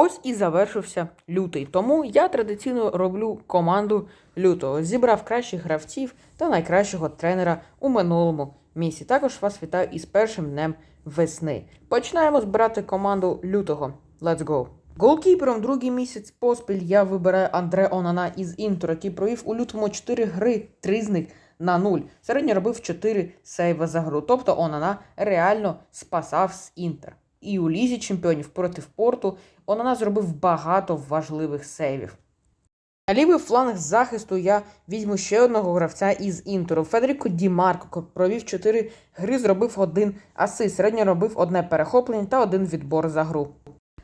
Ось і завершився лютий. Тому я традиційно роблю команду лютого. Зібрав кращих гравців та найкращого тренера у минулому місці. Також вас вітаю із першим днем весни. Починаємо збирати команду лютого. Let's go! Голкіпером другий місяць поспіль я вибираю Андре Онана із Інтера, який провів у лютому 4 гри, 3 з них на 0. Середньо робив 4 сейва за гру. Тобто Онана реально спасав з Інтер. І у лізі чемпіонів проти Порту Онана зробив багато важливих сейвів. На лівий фланг захисту я візьму ще одного гравця із Інтеру. Федеріко Ді Марко провів 4 гри, зробив один асист, середньо робив одне перехоплення та один відбор за гру.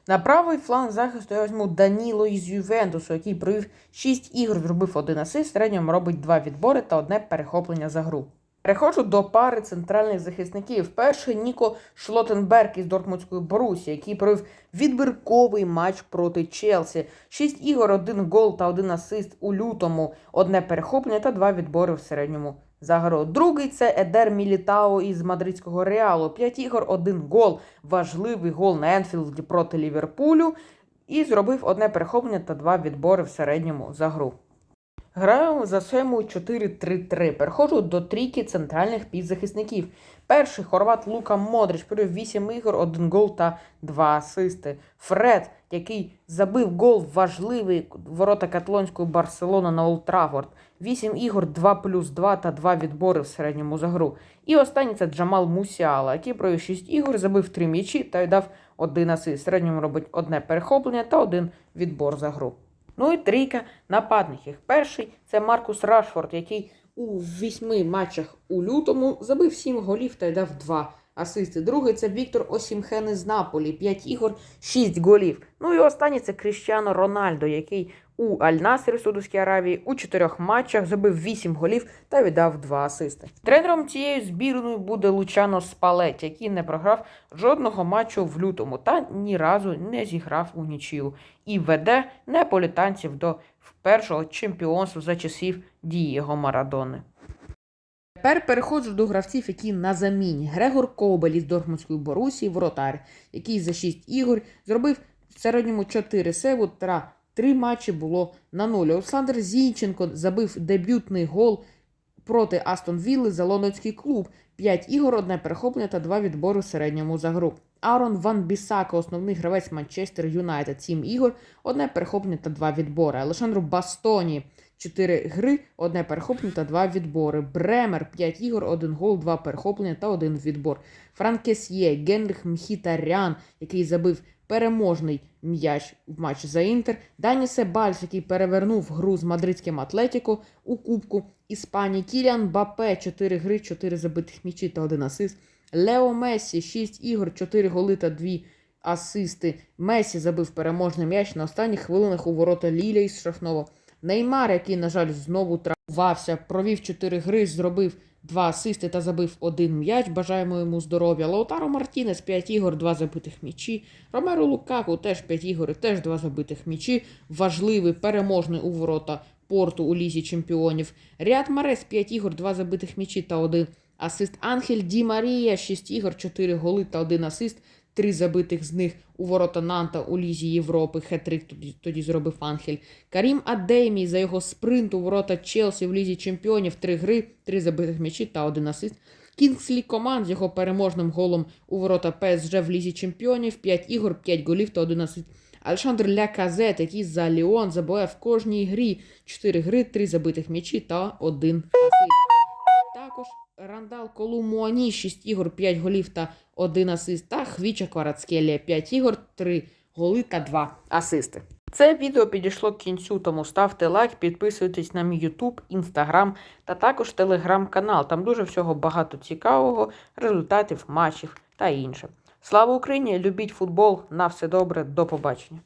На правий фланг захисту я візьму Даніло із Ювентусу, який провів 6 ігор, зробив один асист, середньо робить 2 відбори та одне перехоплення за гру. Переходжу до пари центральних захисників. Перший Ніко Шлотенберг із Дортмундської Борусі, який провів відбірковий матч проти Челсі. Шість ігор, один гол та один асист у лютому, одне перехоплення та два відбори в середньому за гру. Другий це Едер Мілітао із мадридського реалу. П'ять ігор, один гол. Важливий гол на Енфілді проти Ліверпулю. І зробив одне перехоплення та два відбори в середньому за гру. Граю за схемою 4-3-3. Переходжу до трійки центральних півзахисників. Перший хорват Лука Модрич провів 8 ігор, 1 гол та 2 асисти. Фред, який забив гол важливий ворота каталонської Барселони на Олд Траффорд. 8 ігор, 2 плюс 2 та 2 відбори в середньому за гру. І останній це Джамал Мусіала, який провів 6 ігор, забив 3 м'ячі та й дав 1 асист. В середньому робить одне перехоплення та один відбор за гру. Ну і трійка нападників. Перший це Маркус Рашфорд, який у вісьми матчах у лютому забив сім голів та й дав 2 асисти. Другий це Віктор Осімхен із Наполі, 5 ігор, 6 голів. Ну і останній це Кріщано Рональдо, який у Аль-Насрі в Саудовській Аравії у 4 матчах забив 8 голів та віддав 2 асисти. Тренером цієї збірної буде Лучано Спалет, який не програв жодного матчу в лютому та ні разу не зіграв у нічию і веде неаполітанців до першого чемпіонства за часів Дієго Марадони. Тепер переходжу до гравців, які на заміні. Грегор Кобель із Дортмундської Борусії, воротар, який за 6 ігор зробив в середньому 4 севу та 3 матчі було на нуль. Олександр Зінченко забив дебютний гол проти Астон Вілли за лондонський клуб. 5 ігор, одне перехоплення та 2 відбори в середньому за гру. Арон Ван Бісака, основний гравець Манчестер Юнайтед, 7 ігор, одне перехоплення та 2 відбори. Алешандру Бастоні 4 гри, одне перехоплення та 2 відбори. Бремер 5 ігор, 1 гол, 2 перехоплення та 1 відбор. Франкесьє, Генріх Мхітарян, який забив переможний м'яч в матчі за Інтер. Дані Себальс, який перевернув гру з мадридським Атлетіко у Кубку Іспанії. Кіліан Бапе 4 гри, 4 забитих м'ячі та 1 асист. Лео Месі 6 ігор, 4 голи та 2 асисти. Месі забив переможний м'яч на останніх хвилинах у ворота Ліля із штрафного. Неймар, який, на жаль, знову травмувався, провів 4 гри, зробив 2 асисти та забив один м'яч. Бажаємо йому здоров'я. Лаутаро Мартінес 5 ігор, 2 забитих м'ячі. Ромеро Лукаку теж 5 ігор, і теж 2 забитих м'ячі. Важливий, переможний у ворота порту у лізі чемпіонів. Ряд Марес 5 ігор, 2 забитих м'ячі та 1 асист. Анхель Ді Марія 6 ігор, 4 голи та 1 асист. Три забитих з них у ворота Нанта у Лізі Європи. Хетрик тоді, тоді зробив Анхель. Карім Адеймі за його спринт у ворота Челсі в Лізі Чемпіонів. Три гри, три забитих м'ячі та один асист. Кінгслі Команд з його переможним голом у ворота ПСЖ в Лізі Чемпіонів. 5 ігор, 5 голів та один асист. Александр Ляказет, який за Ліон забиває в кожній грі 4 гри, 3 забитих м'ячі та 1 асист. Також Рандал Колумуані 6 ігор, 5 голів та 1 асист. Та Хвіча Кварацкелія 5 ігор, 3 голи та 2 асисти. Це відео підійшло к кінцю, тому ставте лайк, підписуйтесь на мій YouTube, Instagram та також телеграм-канал. Там дуже всього багато цікавого, результатів, матчів та інше. Слава Україні! Любіть футбол! На все добре, до побачення!